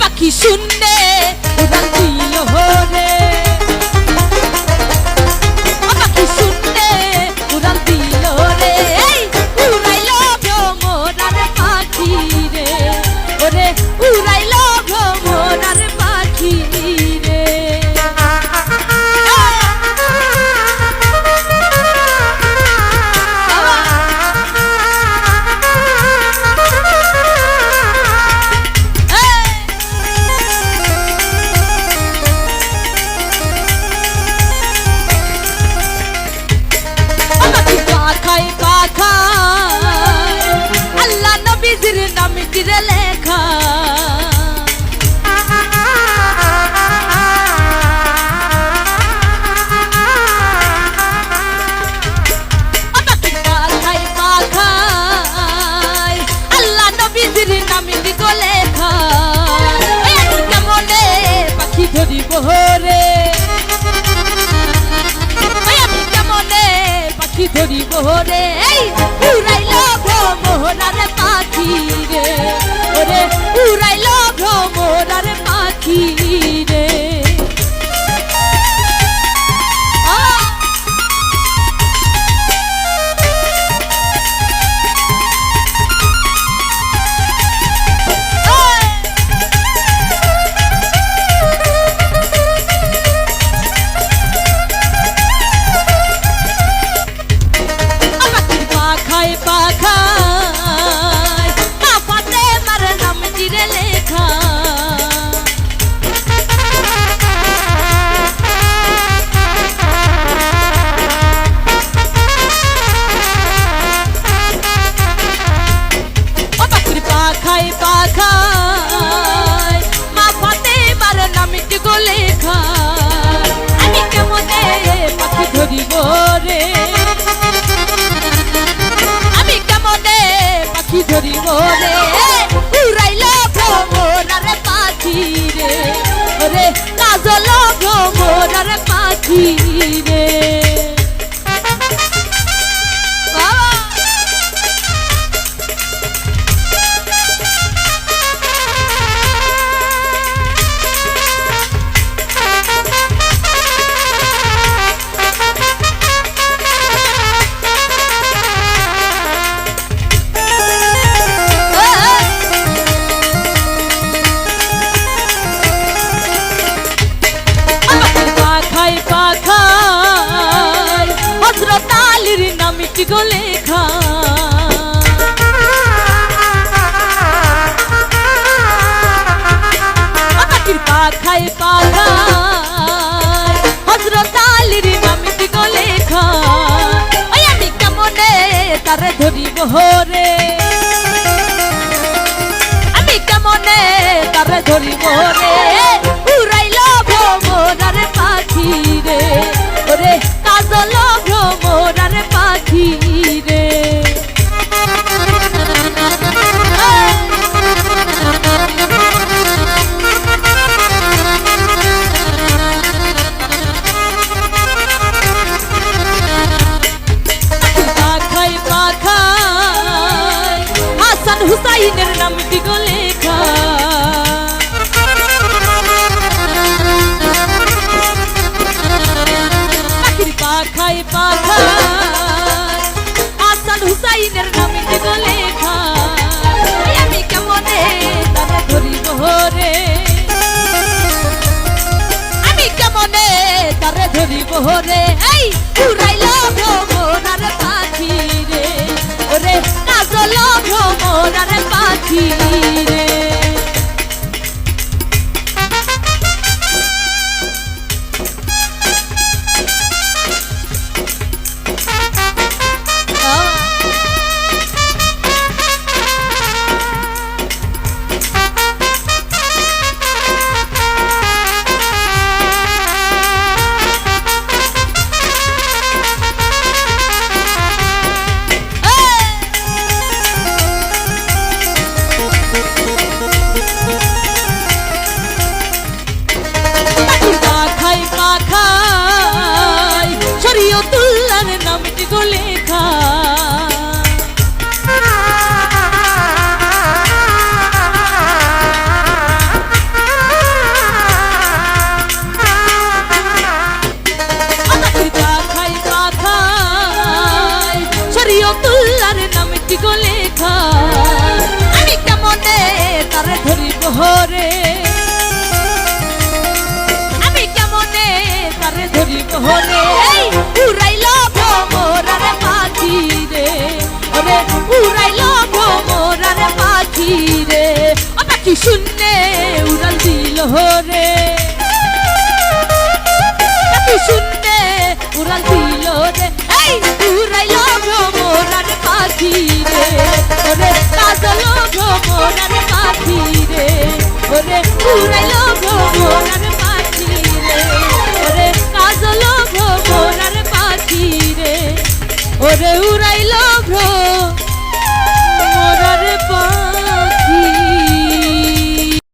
পাখি শূন্যে উড়ান দিল হরে করিব রে। উড়াইল ভ্রমরার পাখি রে। ওরে উড়াইল ভ্রমরার পাখি করিব রে গো লেখা পাখায় পাখায় হজরত আলির নামটি গো লেখা। আমি কেমনে তার ধরিব হর? পাখি তো লেখা ওরে কাজল ভ্রমরার পাখি রে। ওরে উড়াইল ভ্রমরার